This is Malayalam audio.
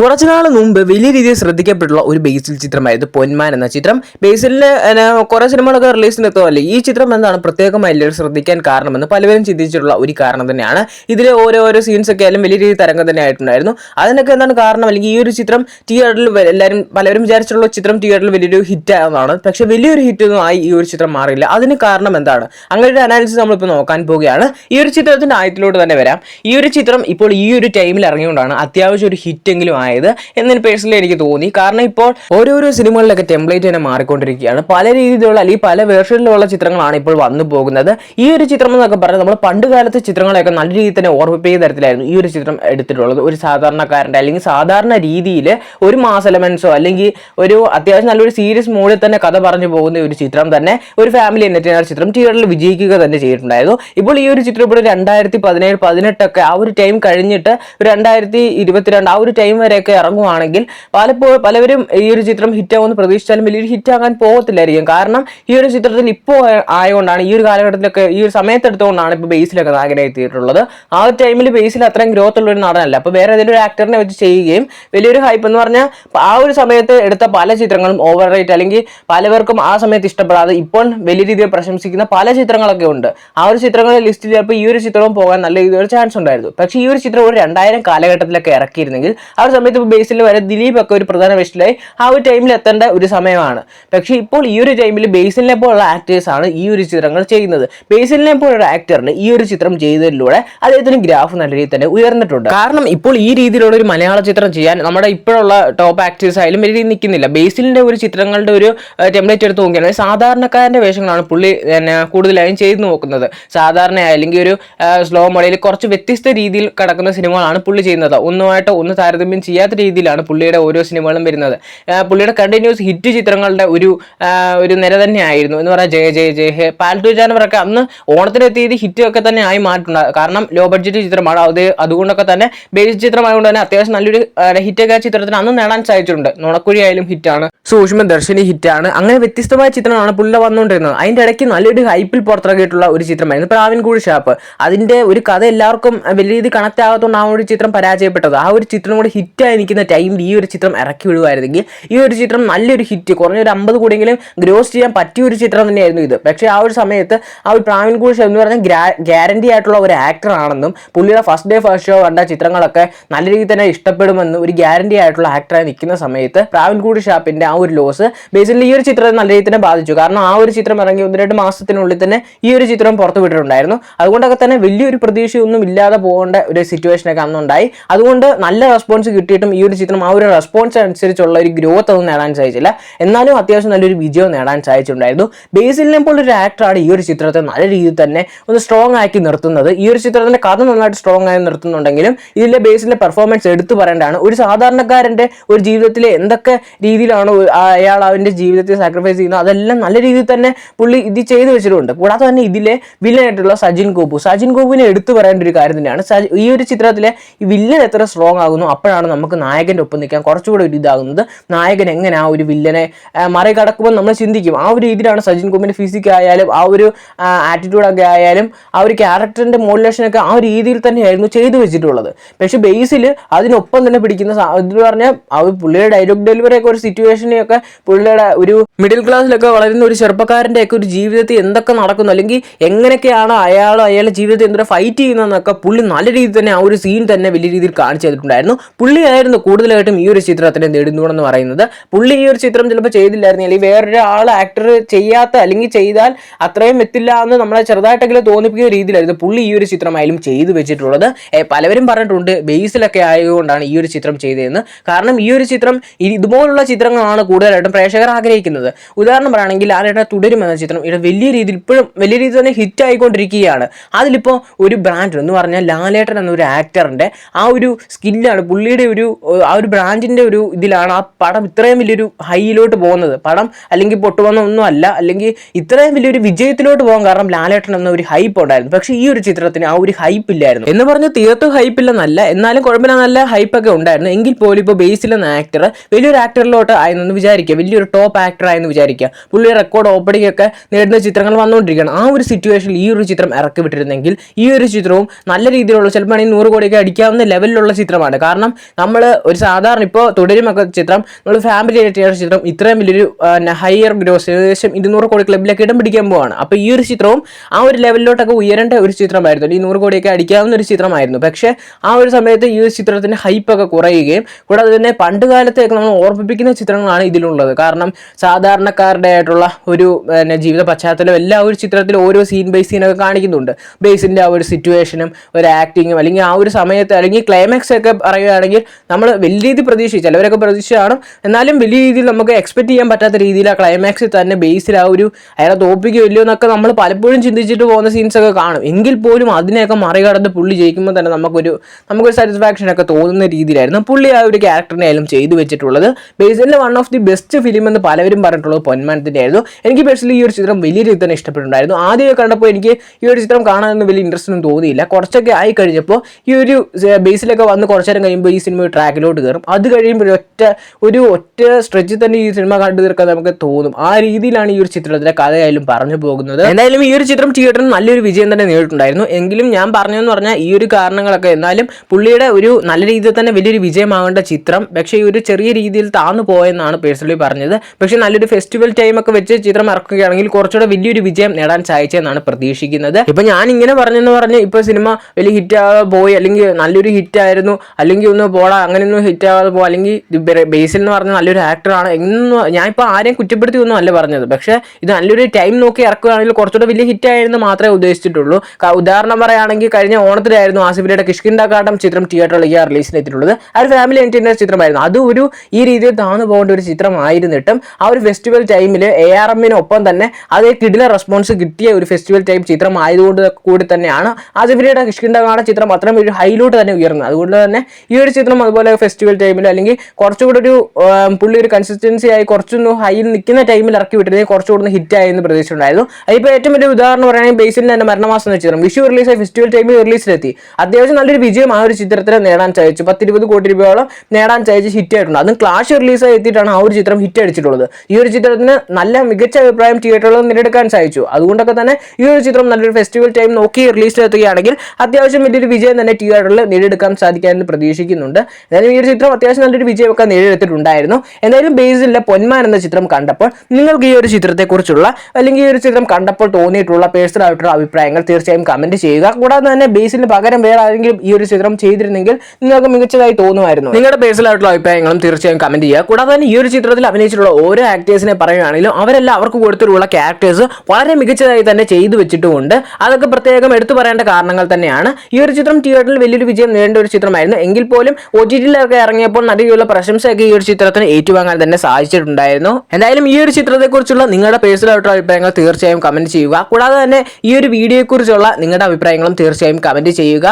കുറച്ചു നാൾ മുമ്പ് വലിയ രീതിയിൽ ശ്രദ്ധിക്കപ്പെട്ടുള്ള ഒരു ബേസിൽ ചിത്രമായത് പൊന്മാൻ എന്ന ചിത്രം. ബേസിലിന് കുറെ സിനിമകളൊക്കെ റിലീസിന് എത്തുമല്ലേ ഈ ചിത്രം എന്താണ് പ്രത്യേകമായി എല്ലാവരും ശ്രദ്ധിക്കാൻ കാരണമെന്ന് പലവരും ചിന്തിച്ചിട്ടുള്ള ഒരു കാരണം തന്നെയാണ്. ഇതിലെ ഓരോ സീൻസ് ഒക്കെ ആയാലും വലിയ രീതിയിൽ തരംഗം തന്നെ ആയിട്ടുണ്ടായിരുന്നു. അതിനൊക്കെ എന്താണ് കാരണം? അല്ലെങ്കിൽ ഈ ഒരു ചിത്രം തിയേറ്ററിൽ എല്ലാവരും പലരും വിചാരിച്ചിട്ടുള്ള ചിത്രം തിയേറ്ററിൽ വലിയൊരു ഹിറ്റ് ആയതാണ് പക്ഷേ വലിയൊരു ഹിറ്റ് ഒന്നും ആയി ഈ ഒരു ചിത്രം മാറിയില്ല. അതിന് കാരണം എന്താണ്? അങ്ങനെ ഒരു അനാലിസിസ് നമ്മളിപ്പോൾ നോക്കാൻ പോവുകയാണ്. ഈ ഒരു ചിത്രത്തിന്റെ ആയത്തിലോട്ട് തന്നെ വരാം. ഈ ഒരു ചിത്രം ഇപ്പോൾ ഈ ഒരു ടൈമിൽ ഇറങ്ങിയോണ്ടാണ് അത്യാവശ്യം ഒരു ഹിറ്റ് എങ്കിലും ആയത് എന്നതിന് പേഴ്സണലി എനിക്ക് തോന്നി. കാരണം ഇപ്പോൾ ഓരോരോ സിനിമകളിലൊക്കെ ടെംപ്ലേറ്റ് തന്നെ മാറിക്കൊണ്ടിരിക്കുകയാണ്. പല രീതിയിലുള്ള അല്ലെങ്കിൽ പല വേർഷനിലുള്ള ചിത്രങ്ങളാണ് ഇപ്പോൾ വന്നു പോകുന്നത്. ഈ ഒരു ചിത്രം എന്നൊക്കെ പറഞ്ഞാൽ നമ്മൾ പണ്ട് കാലത്തെ ചിത്രങ്ങളെയൊക്കെ നല്ല രീതിയിൽ തന്നെ ഓർമ്മിപ്പിക്കുന്ന തരത്തിലായിരുന്നു ഈ ഒരു ചിത്രം എടുത്തിട്ടുള്ളത്. ഒരു സാധാരണക്കാരന്റെ അല്ലെങ്കിൽ സാധാരണ രീതിയിൽ ഒരു മാസ് എലമെന്റ്സോ അല്ലെങ്കിൽ ഒരു അത്യാവശ്യം നല്ലൊരു സീരിയസ് മൂഡിൽ തന്നെ കഥ പറഞ്ഞു പോകുന്ന ഒരു ചിത്രം തന്നെ ഒരു ഫാമിലി എന്റർടൈനർ ചിത്രം തിയേറ്ററിൽ വിജയിക്കുക തന്നെ ചെയ്തിട്ടുണ്ടായിരുന്നു. ഇപ്പോൾ ഈ ഒരു ചിത്രം ഇപ്പോൾ രണ്ടായിരത്തി പതിനേഴ് പതിനെട്ടൊക്കെ ആ ഒരു ടൈം കഴിഞ്ഞിട്ട് രണ്ടായിരത്തി ഇരുപത്തിരണ്ട് ആ ഒരു ടൈം വരെയൊക്കെ ഇറങ്ങുവാണെങ്കിൽ പലപ്പോഴും പലവരും ഈ ഒരു ചിത്രം ഹിറ്റ് ആവുമെന്ന് പ്രതീക്ഷിച്ചാലും വലിയൊരു ഹിറ്റ് ആകാൻ പോകത്തില്ലായിരിക്കും. കാരണം ഈ ഒരു ചിത്രത്തിൽ ഇപ്പോൾ ആയതുകൊണ്ടാണ് ഈ ഒരു കാലഘട്ടത്തിലൊക്കെ ഈ ഒരു സമയത്തെടുത്തുകൊണ്ടാണ് ഇപ്പോൾ ബേസിലൊക്കെ നായകനായി എത്തിയിട്ടുള്ളത്. ആ ഒരു ടൈമിൽ ബേസിൽ അത്രയും ഗ്രോത്ത് ഉള്ള ഒരു നടനല്ല. അപ്പോൾ വേറെ ഏതെങ്കിലും ഒരു ആക്ടറിനെ വെച്ച് ചെയ്യുകയും വലിയൊരു ഹൈപ്പ് എന്ന് പറഞ്ഞാൽ ആ ഒരു സമയത്ത് എടുത്ത പല ചിത്രങ്ങളും ഓവർ റേറ്റ് അല്ലെങ്കിൽ പലവർക്കും ആ സമയത്ത് ഇഷ്ടപ്പെടാതെ ഇപ്പോൾ വലിയ രീതിയിൽ പ്രശംസിക്കുന്ന പല ചിത്രങ്ങളൊക്കെ ഉണ്ട്. ആ ഒരു ചിത്രങ്ങളുടെ ലിസ്റ്റിൽ ചിലപ്പോൾ ഈ ഒരു ചിത്രവും പോകാൻ നല്ല രീതിയിൽ ചാൻസ് ഉണ്ടായിരുന്നു. പക്ഷേ ഈ ഒരു ചിത്രം ഒരു രണ്ടായിരം കാലഘട്ടത്തിലൊക്കെ ഇറക്കിയിരുന്നെങ്കിൽ ആ ഒരു സമയത്ത് ഇപ്പോൾ ബേസിൽ വരെ ദിലീപ് ഒക്കെ ഒരു പ്രധാന വേഷത്തിലായി ആ ഒരു ടൈമിൽ എത്തേണ്ട ഒരു സമയമാണ്. പക്ഷേ ഇപ്പോൾ ഈ ഒരു ടൈമിൽ ബേസിലിനെ പോലുള്ള ആക്ടേഴ്സാണ് ഈ ഒരു ചിത്രങ്ങൾ ചെയ്യുന്നത്. ബേസിലിനെ പോലുള്ള ആക്ടറിന് ഈ ഒരു ചിത്രം ചെയ്തതിലൂടെ അദ്ദേഹത്തിന് ഗ്രാഫ് നല്ല രീതിയിൽ തന്നെ ഉയർന്നിട്ടുണ്ട്. കാരണം ഇപ്പോൾ ഈ രീതിയിലുള്ള ഒരു മലയാള ചിത്രം ചെയ്യാൻ നമ്മുടെ ഇപ്പോഴുള്ള ടോപ്പ് ആക്ടേഴ്സ് ആയാലും വലിയ നിൽക്കുന്നില്ല. ബേസിലിന്റെ ഒരു ചിത്രങ്ങളുടെ ഒരു ടെംപ്ലേറ്റ് എടുത്ത് നോക്കിയാൽ സാധാരണക്കാരന്റെ വേഷങ്ങളാണ് പുള്ളി പിന്നെ കൂടുതലായും ചെയ്തു നോക്കുന്നത്. സാധാരണ അല്ലെങ്കിൽ ഒരു സ്ലോ മോഡലിൽ കുറച്ച് വ്യത്യസ്ത രീതിയിൽ കിടക്കുന്ന സിനിമകളാണ് പുള്ളി ചെയ്യുന്നത്. ഒന്നുമായിട്ട് ഒന്ന് താരതമ്യം ചെയ്യാത്ത രീതിയിലാണ് പുള്ളിയുടെ ഓരോ സിനിമകളും വരുന്നത്. പുള്ളിയുടെ കണ്ടിന്യൂസ് ഹിറ്റ് ചിത്രങ്ങളുടെ ഒരു ഒരു നിര തന്നെയായിരുന്നു. എന്ന് പറയാം ജയ ജയ ജയ ഹെ പാൽട്ടു ജാനവറൊക്കെ അന്ന് ഓണത്തിനെത്തിയത് ഹിറ്റ് ഒക്കെ തന്നെ ആയി മാറ്റുണ്ട് കാരണം ലോ ബഡ്ജറ്റ് ചിത്രമാണ്. അത് അതുകൊണ്ടൊക്കെ തന്നെ ബേസ് ചിത്രമായതുകൊണ്ട് തന്നെ അത്യാവശ്യം നല്ലൊരു ഹിറ്റൊക്കെ ആ ചിത്രത്തിന് അന്ന് നേടാൻ സാധിച്ചിട്ടുണ്ട്. നുണക്കുഴി ആയാലും ഹിറ്റാണ് സൂക്ഷ്മ ദർശിനി ഹിറ്റാണ് അങ്ങനെ വ്യത്യസ്തമായ ചിത്രമാണ് പുള്ള വന്നുകൊണ്ടിരുന്നത്. അതിന്റെ ഇടയ്ക്ക് നല്ലൊരു ഹൈപ്പിൽ പുറത്തിറക്കിയിട്ടുള്ള ഒരു ചിത്രമായിരുന്നു പ്രാവിൻകൂടി ഷാപ്പ്. അതിന്റെ ഒരു കഥ എല്ലാവർക്കും വലിയ രീതിയിൽ കണക്ട് ആകാത്തതുകൊണ്ട് ആ ഒരു ചിത്രം പരാജയപ്പെട്ടത്. ആ ഒരു ചിത്രം കൂടി ഹിറ്റായി നിൽക്കുന്ന ടൈമിൽ ഈ ഒരു ചിത്രം ഇറക്കി വിടുമായിരുന്നെങ്കിൽ ഈ ഒരു ചിത്രം നല്ലൊരു ഹിറ്റ് കുറഞ്ഞൊരു അമ്പത് കൂടിയെങ്കിലും ഗ്രോസ് ചെയ്യാൻ പറ്റിയ ഒരു ചിത്രം തന്നെയായിരുന്നു ഇത്. പക്ഷേ ആ ഒരു സമയത്ത് ആ ഒരു പ്രാവിൻകൂടി ഷോ എന്ന് പറഞ്ഞാൽ ഗ്യാരണ്ടി ആയിട്ടുള്ള ഒരു ആക്ടർ ആണെന്നും പുള്ളിയുടെ ഫസ്റ്റ് ഡേ ഫസ്റ്റ് ഷോ കണ്ട ചിത്രങ്ങളൊക്കെ നല്ല രീതിയിൽ തന്നെ ഇഷ്ടപ്പെടുമെന്ന് ഒരു ഗ്യാരണ്ടി ആയിട്ടുള്ള ആക്ടറായി നിൽക്കുന്ന സമയത്ത് പ്രാവിൻകൂടി ഷാപ്പിന്റെ ആ ഒരു ലോസ് ബേസിക്കലി ഈ ഒരു ചിത്രത്തെ നല്ല രീതിയിൽ തന്നെ ബാധിച്ചു. കാരണം ആ ഒരു ചിത്രം ഇറങ്ങി ഒന്ന് രണ്ട് മാസത്തിനുള്ളിൽ തന്നെ ഈ ഒരു ചിത്രം പുറത്തു വിട്ടിട്ടുണ്ടായിരുന്നു. അതുകൊണ്ടൊക്കെ തന്നെ വലിയൊരു പ്രതീക്ഷയൊന്നും ഇല്ലാതെ പോകേണ്ട ഒരു സിറ്റുവേഷനൊക്കെ അന്നുണ്ടായി. അതുകൊണ്ട് നല്ല റെസ്പോൺസ് കിട്ടിയിട്ടും ഈ ഒരു ചിത്രം ആ ഒരു റെസ്പോൺസ് അനുസരിച്ചുള്ള ഒരു ഗ്രോത്ത് ഒന്നും നേടാൻ സാധിച്ചില്ല. എന്നാലും അത്യാവശ്യം നല്ലൊരു വിജയം നേടാൻ സാധിച്ചിട്ടുണ്ടായിരുന്നു. ബേസിലിനെ പോലെ ഒരു ആക്ടറാണ് ഈ ഒരു ചിത്രത്തെ നല്ല രീതിയിൽ തന്നെ ഒന്ന് സ്ട്രോങ് ആക്കി നിർത്തുന്നത്. ഈ ഒരു ചിത്രത്തിന്റെ കഥ നന്നായിട്ട് സ്ട്രോങ് ആയി നിർത്തുന്നുണ്ടെങ്കിലും ഇതിലെ ബേസിലെ പെർഫോമൻസ് എടുത്തു പറയേണ്ടതാണ്. ഒരു സാധാരണക്കാരന്റെ ഒരു ജീവിതത്തിലെ എന്തൊക്കെ രീതിയിലാണ് അയാൾ അവന്റെ ജീവിതത്തെ സാക്രിഫൈസ് ചെയ്യുന്നത് അതെല്ലാം നല്ല രീതിയിൽ തന്നെ പുള്ളി ഇത് ചെയ്തു വെച്ചിട്ടുണ്ട്. കൂടാതെ തന്നെ ഇതിലെ വില്ലനായിട്ടുള്ള സജിൻ ഗോപു. സജിൻ ഗോപുവിനെ എടുത്തു പറയേണ്ട ഒരു കാര്യം തന്നെയാണ്. ഈ ഒരു ചിത്രത്തിലെ ഈ വില്ലൻ എത്ര സ്ട്രോങ് ആകുന്നു അപ്പോഴാണ് നായകന്റെ ഒപ്പം നിൽക്കാൻ കുറച്ചുകൂടെ ഒരു ഇതാകുന്നത്. നായകൻ എങ്ങനെ ആ ഒരു വില്ലനെ മറികടക്കുമ്പോൾ നമ്മൾ ചിന്തിക്കും. ആ ഒരു രീതിയിലാണ് സജിൻ കുമാറിന്റെ ഫിസിക് ആയാലും ആ ഒരു ആറ്റിറ്റ്യൂഡൊക്കെ ആയാലും ആ ഒരു ക്യാരക്ടറിന്റെ മോഡുലേഷൻ ഒക്കെ ആ രീതിയിൽ തന്നെയായിരുന്നു ചെയ്തു വെച്ചിട്ടുള്ളത്. പക്ഷേ ബേസിൽ അതിനൊപ്പം തന്നെ പിടിക്കുന്ന എന്ന് പറഞ്ഞാൽ ആ പുള്ളിയുടെ ഡയലോഗ് ഡെലിവറി ഒക്കെ ഒരു സിറ്റുവേഷനെയൊക്കെ പുള്ളിയുടെ ഒരു മിഡിൽ ക്ലാസ്സിലൊക്കെ വളരുന്ന ഒരു ചെറുപ്പക്കാരന്റെ ഒക്കെ ഒരു ജീവിതത്തിൽ എന്തൊക്കെ നടക്കുന്നു അല്ലെങ്കിൽ എങ്ങനെയൊക്കെയാണ് അയാൾ അയാളുടെ ജീവിതത്തിൽ എന്തൊരു ഫൈറ്റ് ചെയ്യുന്നതെന്നൊക്കെ പുള്ളി നല്ല രീതിയിൽ തന്നെ ആ ഒരു സീൻ തന്നെ വലിയ രീതിയിൽ കാണിച്ചു തന്നിട്ടുണ്ടായിരുന്നു. പുള്ളിയായിരുന്നു കൂടുതലായിട്ടും ഈ ഒരു ചിത്രത്തിനെ നേടുന്നുവെന്ന് പറയുന്നത്. പുള്ളി ഈ ഒരു ചിത്രം ചിലപ്പോൾ ചെയ്തില്ലായിരുന്നു. അല്ലെങ്കിൽ വേറൊരാൾ ആക്ടർ ചെയ്യാത്ത അല്ലെങ്കിൽ ചെയ്താൽ അത്രയും എത്തില്ല എന്ന് നമ്മളെ ചെറുതായിട്ടെങ്കിലും തോന്നിപ്പിക്കുന്ന രീതിയിലായിരുന്നു പുള്ളി ഈ ഒരു ചിത്രമായാലും ചെയ്തു വെച്ചിട്ടുള്ളത്. പലവരും പറഞ്ഞിട്ടുണ്ട് ബേസിലൊക്കെ ആയതുകൊണ്ടാണ് ഈ ഒരു ചിത്രം ചെയ്തതെന്ന്. കാരണം ഈ ഒരു ചിത്രം ഇതുപോലുള്ള ചിത്രങ്ങളാണ് കൂടുതലായിട്ടും പ്രേക്ഷകർ ആഗ്രഹിക്കുന്നത്. ഉദാഹരണം പറയുകയാണെങ്കിൽ ലാലേട്ട തുടരും എന്ന ചിത്രം ഇവിടെ വലിയ രീതിയിൽ ഇപ്പോഴും വലിയ രീതിയിൽ തന്നെ ഹിറ്റ് ആയിക്കൊണ്ടിരിക്കുകയാണ്. അതിലിപ്പോൾ ഒരു ബ്രാൻഡ് എന്ന് പറഞ്ഞാൽ ലാലേട്ടൻ എന്നൊരു ആക്ടറിന്റെ ആ ഒരു സ്കില്ലാണ് പുള്ളിയുടെ ഒരു ഏഹ്, ആ ഒരു ബ്രാൻഡിന്റെ ഒരു ഇതിലാണ് ആ പടം ഇത്രയും വലിയൊരു ഹൈയിലോട്ട് പോകുന്നത്. പടം അല്ലെങ്കിൽ പൊട്ടുവന്ന ഒന്നും അല്ല അല്ലെങ്കിൽ ഇത്രയും വലിയൊരു വിജയത്തിലോട്ട് പോകാൻ കാരണം ലാലേട്ടൻ എന്ന ഒരു ഹൈപ്പ് ഉണ്ടായിരുന്നു. പക്ഷേ ഈ ഒരു ചിത്രത്തിന് ആ ഒരു ഹൈപ്പ് ഇല്ലായിരുന്നു. എന്ന് പറഞ്ഞ് തീർത്തും ഹൈപ്പ് ഇല്ലെന്നല്ല എന്നാലും കുഴപ്പമില്ല നല്ല ഹൈപ്പൊക്കെ ഉണ്ടായിരുന്നു. എങ്കിൽ പോലും ഇപ്പോൾ ബേസിലെന്ന ആക്ടർ വലിയൊരു ആക്ടറിലോട്ട് ആയെന്ന് വിചാരിക്കുക. വലിയൊരു ടോപ്പ് ആക്ടർ ആയെന്ന് വിചാരിക്കുക. പുള്ളി റെക്കോർഡ് ഓപ്പണിംഗ് ഒക്കെ നേടുന്ന ചിത്രങ്ങൾ വന്നുകൊണ്ടിരിക്കുകയാണ്. ആ ഒരു സിറ്റുവേഷനിൽ ഈ ഒരു ചിത്രം ഇറക്കി വിട്ടിരുന്നെങ്കിൽ ഈ ഒരു ചിത്രവും നല്ല രീതിയിലുള്ള ചിലപ്പോൾ ആണെങ്കിൽ നൂറ് കോടിയൊക്കെ അടിക്കാവുന്ന ലെവലിലുള്ള ചിത്രമാണ്. കാരണം നമ്മൾ ഒരു സാധാരണ ഇപ്പോൾ തുടരുമൊക്കെ ചിത്രം നമ്മൾ ഫാമിലി ആയിട്ട് ചിത്രം ഇത്രയും വലിയൊരു ഹയർ ഗ്രോസ് ഏകദേശം ഇരുന്നൂറ് കോടി ക്ലബിലൊക്കെ ഇടം പിടിക്കാൻ പോവാണ്. അപ്പോൾ ഈ ഒരു ചിത്രവും ആ ഒരു ലെവലിലോട്ടൊക്കെ ഉയരേണ്ട ഒരു ചിത്രമായിരുന്നു. ഈ നൂറ് കോടിയൊക്കെ അടിക്കാവുന്ന ഒരു ചിത്രമായിരുന്നു. പക്ഷേ ആ ഒരു സമയത്ത് ഈ ഒരു ചിത്രത്തിന്റെ ഹൈപ്പൊക്കെ കുറയുകയും കൂടാതെ തന്നെ പണ്ട് കാലത്തെയൊക്കെ നമ്മൾ ഓർമ്മിപ്പിക്കുന്ന ചിത്രങ്ങളാണ് ഇതിലുള്ളത്. കാരണം സാധാരണക്കാരുടെ ആയിട്ടുള്ള ഒരു പിന്നെ ജീവിത പശ്ചാത്തലം എല്ലാ ഒരു ചിത്രത്തിൽ ഓരോ സീൻ ബൈ സീനൊക്കെ കാണിക്കുന്നുണ്ട്. ബേസിന്റെ ആ ഒരു സിറ്റുവേഷനും ഒരു ആക്ടിങ്ങും അല്ലെങ്കിൽ ആ ഒരു സമയത്ത് അല്ലെങ്കിൽ ക്ലൈമാക്സ് ഒക്കെ പറയുകയാണെങ്കിൽ നമ്മൾ വലിയ രീതിയിൽ പ്രതീക്ഷിച്ചു. ചിലവരൊക്കെ പ്രതീക്ഷിച്ചാണ് എന്നാലും വലിയ രീതിയിൽ നമുക്ക് എക്സ്പെക്ട് ചെയ്യാൻ പറ്റാത്ത രീതിയിൽ ആ ക്ലൈമാക്സിൽ തന്നെ ബേസിൽ ആ ഒരു അയാളെ ഇല്ലയോ എന്നൊക്കെ നമ്മൾ പലപ്പോഴും ചിന്തിച്ചിട്ട് പോകുന്ന സീൻസൊക്കെ കാണും. എങ്കിൽ പോലും അതിനെയൊക്കെ മറികടന്ന് പുള്ളി ജയിക്കുമ്പോൾ തന്നെ നമുക്കൊരു നമുക്കൊരു സാറ്റിസ്ഫാക്ഷൻ ഒക്കെ തോന്നുന്ന രീതിയിലായിരുന്നു പുള്ളി ആ ഒരു ക്യാരക്ടറിനെ ആയാലും ചെയ്തു വെച്ചിട്ടുള്ളത്. ബേസിലെ one of the best film എന്ന് പലവരും പറഞ്ഞിട്ടുള്ളത് പൊന്മാനത്തിന്റെ ആയിരുന്നു. എനിക്ക് പേഴ്സണലി ഈ ഒരു ചിത്രം വലിയ രീതിയിൽ തന്നെ ഇഷ്ടപ്പെട്ടിട്ടുണ്ടായിരുന്നു. ആദ്യമൊക്കെ കണ്ടപ്പോൾ എനിക്ക് ഈ ഒരു ചിത്രം കാണാനൊന്നും വലിയ ഇൻട്രസ്റ്റ് ഒന്നും തോന്നിയില്ല. കുറച്ചൊക്കെ ആയി കഴിഞ്ഞപ്പോൾ ഈ ഒരു ബേസിലൊക്കെ വന്ന് കുറച്ചു നേരം കഴിയുമ്പോൾ ഈ സിനിമ ട്രാക്കിലോട്ട് കയറും അത് കഴിയുമ്പോൾ ഒറ്റ ഒരു ഒറ്റ സ്ട്രെച്ചിൽ തന്നെ ഈ സിനിമ കണ്ടു തീർക്കാൻ നമുക്ക് തോന്നും. ആ രീതിയിലാണ് ഈ ഒരു ചിത്രത്തിലെ കഥയായാലും പറഞ്ഞു പോകുന്നത്. എന്തായാലും ഈ ഒരു ചിത്രം തിയേറ്ററിൽ നല്ലൊരു വിജയം തന്നെ നേടിയിട്ടുണ്ടായിരുന്നു എങ്കിലും ഞാൻ പറഞ്ഞതെന്ന് പറഞ്ഞാൽ ഈ ഒരു കാരണങ്ങളൊക്കെ എന്നാലും പുള്ളിയുടെ ഒരു നല്ല രീതിയിൽ തന്നെ വലിയൊരു വിജയമാകേണ്ട ചിത്രം. പക്ഷേ ഈ ഒരു ചെറിയ രീതിയിൽ താന്നു പോയെന്നാണ് പേഴ്സണലി പറഞ്ഞത്. പക്ഷേ നല്ലൊരു ഫെസ്റ്റിവൽ ടൈമൊക്കെ വെച്ച് ചിത്രം ഇറക്കുകയാണെങ്കിൽ കുറച്ചുകൂടെ വലിയൊരു വിജയം നേടാൻ സാധിച്ചെന്നാണ് പ്രതീക്ഷിക്കുന്നത്. ഇപ്പൊ ഞാൻ ഇങ്ങനെ പറഞ്ഞെന്ന് പറഞ്ഞ് ഇപ്പൊ സിനിമ വലിയ ഹിറ്റ് പോയി. അല്ലെങ്കിൽ നല്ലൊരു ഹിറ്റ് ആയിരുന്നു. അല്ലെങ്കിൽ ഒന്ന് പോടാ അങ്ങനെയൊന്നും ഹിറ്റ് ആവാതെ പോകും അല്ലെങ്കിൽ ബേസിൽ എന്ന് പറഞ്ഞ നല്ലൊരു ആക്ടറാണ് എന്നും ഞാൻ ഇപ്പോൾ ആരെയും കുറ്റപ്പെടുത്തി ഒന്നും അല്ല പറഞ്ഞത്. പക്ഷേ ഇത് നല്ലൊരു ടൈം നോക്കി ഇറക്കുകയാണെങ്കിൽ കുറച്ചുകൂടെ വലിയ ഹിറ്റ് ആയിരുന്നു മാത്രമേ ഉദ്ദേശിച്ചിട്ടുള്ളൂ. ഉദാഹരണം പറയുകയാണെങ്കിൽ കഴിഞ്ഞ ഓണത്തിലായിരുന്നു ആസിഫിലിയുടെ കിഷ്കിന്റെ കാട്ടം ചിത്രം തിയേറ്ററിലേക്ക് റിലീസിനെത്തിയിട്ടുള്ളത് ആ ഒരു ഫാമിലി എന്റർടൈനർ ചിത്രമായിരുന്നു. അത് ഒരു ഈ രീതിയിൽ താന്നു പോകേണ്ട ഒരു ചിത്രമായിരുന്നിട്ടും ആ ഒരു ഫെസ്റ്റിവൽ ടൈമിൽ എ ആർ എമ്മിനൊപ്പം തന്നെ അതേ കിടില റെസ്പോൺസ് കിട്ടിയ ഒരു ഫെസ്റ്റിവൽ ടൈം ചിത്രം ആയതുകൊണ്ട് കൂടി തന്നെയാണ് ആസിഫിലിയുടെ കിഷ്കിന്റെ കാട്ടം ചിത്രം അത്രയും ഒരു ഹൈലോട്ട് തന്നെ ഉയർന്നത്. അതുകൊണ്ട് തന്നെ ഈ ഒരു ചിത്രം അതുപോലെ ഫെസ്റ്റിവൽ ടൈമിൽ അല്ലെങ്കിൽ കുറച്ചുകൂടെ ഒരു പുള്ളി ഒരു കൺസിസ്റ്റൻസി ആയി കുറച്ചൊന്ന് ഹൈയിൽ നിൽക്കുന്ന ടൈമിൽ ഇറക്കി വിട്ടിരുന്നെങ്കിൽ കുറച്ചുകൂടെ ഒന്ന് ഹിറ്റ് ആയെന്ന് പ്രതീക്ഷിച്ചിട്ടുണ്ടായിരുന്നു അതിപ്പോൾ ഏറ്റവും വലിയ ഉദാഹരണം പറയുകയാണെങ്കിൽ ബേസിന്റെ തന്നെ മരണമാസം എന്ന ചിത്രം വിഷു റിലീസായി ഫെസ്റ്റിവൽ ടൈമിൽ റിലീസിലെത്തി അത്യാവശ്യം നല്ലൊരു വിജയം ആ ഒരു ചിത്രത്തിന് നേടാൻ സാധിച്ചു. പത്തിരുപത് കോടി രൂപയോളം നേടാൻ സാധിച്ച് ഹിറ്റ് ആയിട്ടുണ്ട്. അതും ക്ലാഷ് റിലീസായി എത്തിയിട്ടാണ് ആ ഒരു ചിത്രം ഹിറ്റ് അടിച്ചിട്ടുള്ളത്. ഈ ഒരു ചിത്രത്തിന് നല്ല മികച്ച അഭിപ്രായം തിയേറ്ററുകളിൽ നേടിയെടുക്കാൻ സാധിച്ചു. അതുകൊണ്ടൊക്കെ തന്നെ ഈ ഒരു ചിത്രം നല്ലൊരു ഫെസ്റ്റിവൽ ടൈം നോക്കി റിലീസിലെത്തുകയാണെങ്കിൽ അത്യാവശ്യം വലിയൊരു വിജയം തന്നെ തിയേറ്ററിൽ നേടിയെടുക്കാൻ സാധിക്കാമെന്ന് പ്രതീക്ഷിക്കുന്നുണ്ട്. എന്തായാലും ഈ ഒരു ചിത്രം അത്യാവശ്യം നല്ലൊരു വിജയമൊക്കെ നേടിയെടുത്തിട്ടുണ്ടായിരുന്നു. എന്തായാലും ബേസിലെ പൊന്മാൻ എന്ന ചിത്രം കണ്ടപ്പോൾ നിങ്ങൾക്ക് ഈ ഒരു ചിത്രത്തെക്കുറിച്ചുള്ള അല്ലെങ്കിൽ ഈ ഒരു ചിത്രം കണ്ടപ്പോൾ തോന്നിയിട്ടുള്ള പേഴ്സണൽ ആയിട്ടുള്ള അഭിപ്രായങ്ങൾ തീർച്ചയായും കമന്റ് ചെയ്യുക. കൂടാതെ തന്നെ ബേസിന് പകരം വേറെ ആരെങ്കിലും ഈ ഒരു ചിത്രം ചെയ്തിരുന്നെങ്കിൽ നിങ്ങൾക്ക് മികച്ചതായി തോന്നുമായിരുന്നു. നിങ്ങളുടെ പേഴ്സണൽ ആയിട്ടുള്ള അഭിപ്രായങ്ങളും തീർച്ചയായും കമന്റ് ചെയ്യുക. കൂടാതെ തന്നെ ഈ ഒരു ചിത്രത്തിൽ അഭിനയിച്ചിട്ടുള്ള ഓരോ ആക്ടേഴ്സിനെ പറയുകയാണെങ്കിലും അവരെല്ലാം അവർക്ക് കൊടുത്തിട്ടുള്ള ക്യാരക്ടേഴ്സ് വളരെ മികച്ചതായി തന്നെ ചെയ്തു വെച്ചിട്ടുമുണ്ട്. അതൊക്കെ പ്രത്യേകം എടുത്തു പറയേണ്ട കാരണങ്ങൾ തന്നെയാണ്. ഈ ഒരു ചിത്രം തിയേറ്ററിൽ വലിയൊരു വിജയം നേടേണ്ട ഒരു ചിത്രമായിരുന്നു. എങ്കിൽ പോലും ഒ ടി ടിയിലൊക്കെ ഇറങ്ങിയപ്പോൾ നടിയുള്ള പ്രശംസയൊക്കെ ഈ ഒരു ചിത്രത്തിന് ഏറ്റുവാങ്ങാൻ തന്നെ സാധിച്ചിട്ടുണ്ടായിരുന്നു. എന്തായാലും ഈ ഒരു ചിത്രത്തെക്കുറിച്ചുള്ള നിങ്ങളുടെ പേഴ്സണൽ ആയിട്ടുള്ള അഭിപ്രായങ്ങൾ തീർച്ചയായും കമന്റ് ചെയ്യുക. കൂടാതെ തന്നെ ഈ ഒരു വീഡിയോയെക്കുറിച്ചുള്ള നിങ്ങളുടെ അഭിപ്രായങ്ങളും തീർച്ചയായും കമന്റ് ചെയ്യുക.